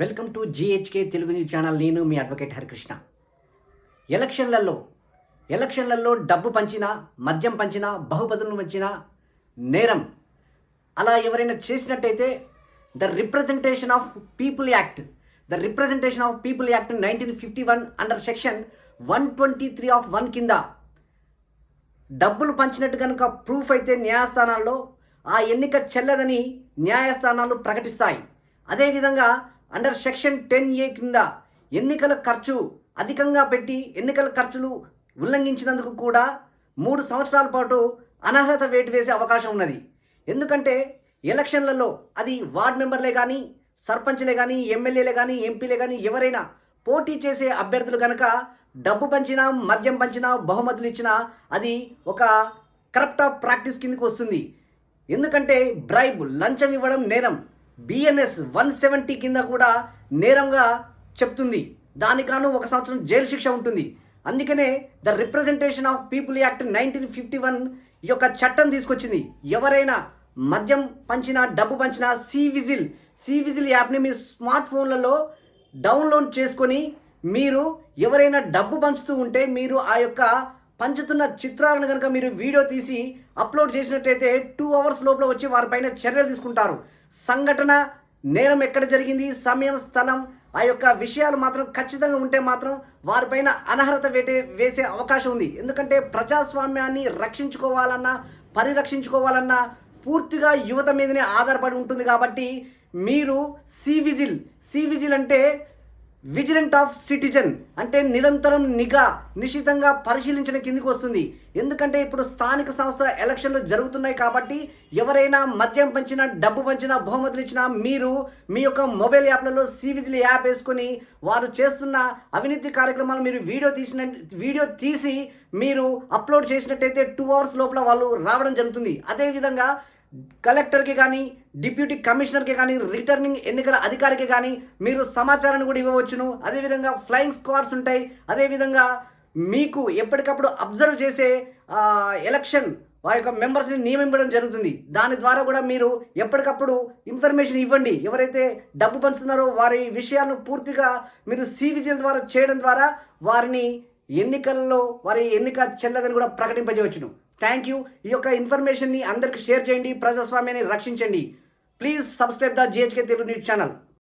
Welcome to GHK Telugu news channel. నేను మీ advocate Harikrishna. ఎలక్షన్లలో ఎలక్షన్లలో డబ్బు పంచినా మద్యం పంచినా బహుబదులను పంచినా నేరం. అలా ఎవరైనా చేసినట్టయితే the representation of people act the representation of people act nineteen fifty one under section one twenty three of one కింద డబ్బులు పంచినట్టు కనుక ప్రూఫ్ అయితే న్యాయస్థానాల్లో ఆ ఎన్నిక చెల్లదని న్యాయస్థానాలు ప్రకటిస్తాయి. అదేవిధంగా అండర్ సెక్షన్ టెన్ ఏ కింద ఎన్నికల ఖర్చు అధికంగా పెట్టి ఎన్నికల ఖర్చులు ఉల్లంఘించినందుకు కూడా మూడు సంవత్సరాల పాటు అనర్హత వేటు వేసే అవకాశం ఉన్నది. ఎందుకంటే ఎలక్షన్లలో అది వార్డ్ మెంబర్లే కానీ సర్పంచ్లే కానీ ఎమ్మెల్యేలే కానీ ఎంపీలే కానీ ఎవరైనా పోటీ చేసే అభ్యర్థులు కనుక డబ్బు పంచినా మద్యం పంచినా బహుమతులు ఇచ్చినా అది ఒక కరప్ట్ ఆఫ్ ప్రాక్టీస్ కిందకి వస్తుంది. ఎందుకంటే బ్రైబ్ లంచం ఇవ్వడం నేరం. బిఎన్ఎస్ వన్ సెవెంటీ కింద కూడా నేరంగా చెప్తుంది. దానికాను ఒక సంవత్సరం జైలు శిక్ష ఉంటుంది. అందుకనే the representation of people act nineteen fifty one ఈ యొక్క చట్టం తీసుకొచ్చింది. ఎవరైనా మద్యం పంచినా డబ్బు పంచినా సి విజిల్ సి విజిల్ యాప్ని మీ స్మార్ట్ ఫోన్లలో డౌన్లోడ్ చేసుకొని మీరు ఎవరైనా డబ్బు పంచుతూ ఉంటే మీరు ఆ యొక్క పంచుతున్న చిత్రాలను కనుక మీరు వీడియో తీసి అప్లోడ్ చేసినట్టయితే టూ అవర్స్ లోపల వచ్చి వారిపైన చర్యలు తీసుకుంటారు. సంఘటన నేరం ఎక్కడ జరిగింది సమయం స్థలం ఆ యొక్క విషయాలు మాత్రం ఖచ్చితంగా ఉంటే మాత్రం వారిపైన అనర్హత వేటే వేసే అవకాశం ఉంది. ఎందుకంటే ప్రజాస్వామ్యాన్ని రక్షించుకోవాలన్నా పరిరక్షించుకోవాలన్నా పూర్తిగా యువత మీదనే ఆధారపడి ఉంటుంది కాబట్టి మీరు సివిజిల్ విజిల్ విజిల్ అంటే విజిలెంట్ ఆఫ్ సిటిజన్ అంటే నిరంతరం నిఘా నిశ్చితంగా పరిశీలించడం కిందికి వస్తుంది. ఎందుకంటే ఇప్పుడు స్థానిక సంస్థ ఎలక్షన్లు జరుగుతున్నాయి కాబట్టి ఎవరైనా మద్యం పంచినా డబ్బు పంచినా బహుమతులు ఇచ్చినా మీరు మీ యొక్క మొబైల్ యాప్లలో సివిజిల్ యాప్ వేసుకొని వారు చేస్తున్న అవినీతి కార్యక్రమాలు మీరు వీడియో తీసిన వీడియో తీసి మీరు అప్లోడ్ చేసినట్టయితే టూ అవర్స్ లోపల వాళ్ళు రావడం జరుగుతుంది. అదేవిధంగా కలెక్టర్కి కానీ డిప్యూటీ కమిషనర్కి కానీ రిటర్నింగ్ ఎన్నికల అధికారికి కానీ మీరు సమాచారాన్ని కూడా ఇవ్వవచ్చును. అదేవిధంగా ఫ్లయింగ్ స్క్వాడ్స్ ఉంటాయి. అదేవిధంగా మీకు ఎప్పటికప్పుడు అబ్జర్వ్ చేసే ఎలక్షన్ వారి యొక్క మెంబర్స్ని నియమించడం జరుగుతుంది. దాని ద్వారా కూడా మీరు ఎప్పటికప్పుడు ఇన్ఫర్మేషన్ ఇవ్వండి. ఎవరైతే డబ్బు పంచుతున్నారో వారి విషయాలను పూర్తిగా మీరు సివిజిల్ ద్వారా చేయడం ద్వారా వారిని ఎన్నికల్లో వారి ఎన్నిక చెల్లదని కూడా ప్రకటింపజేయవచ్చును. థ్యాంక్ యూ ఈ యొక్క ఇన్ఫర్మేషన్ని అందరికి షేర్ చేయండి. ప్రజాస్వామ్యాన్ని రక్షించండి. Please subscribe the GHK Telugu news channel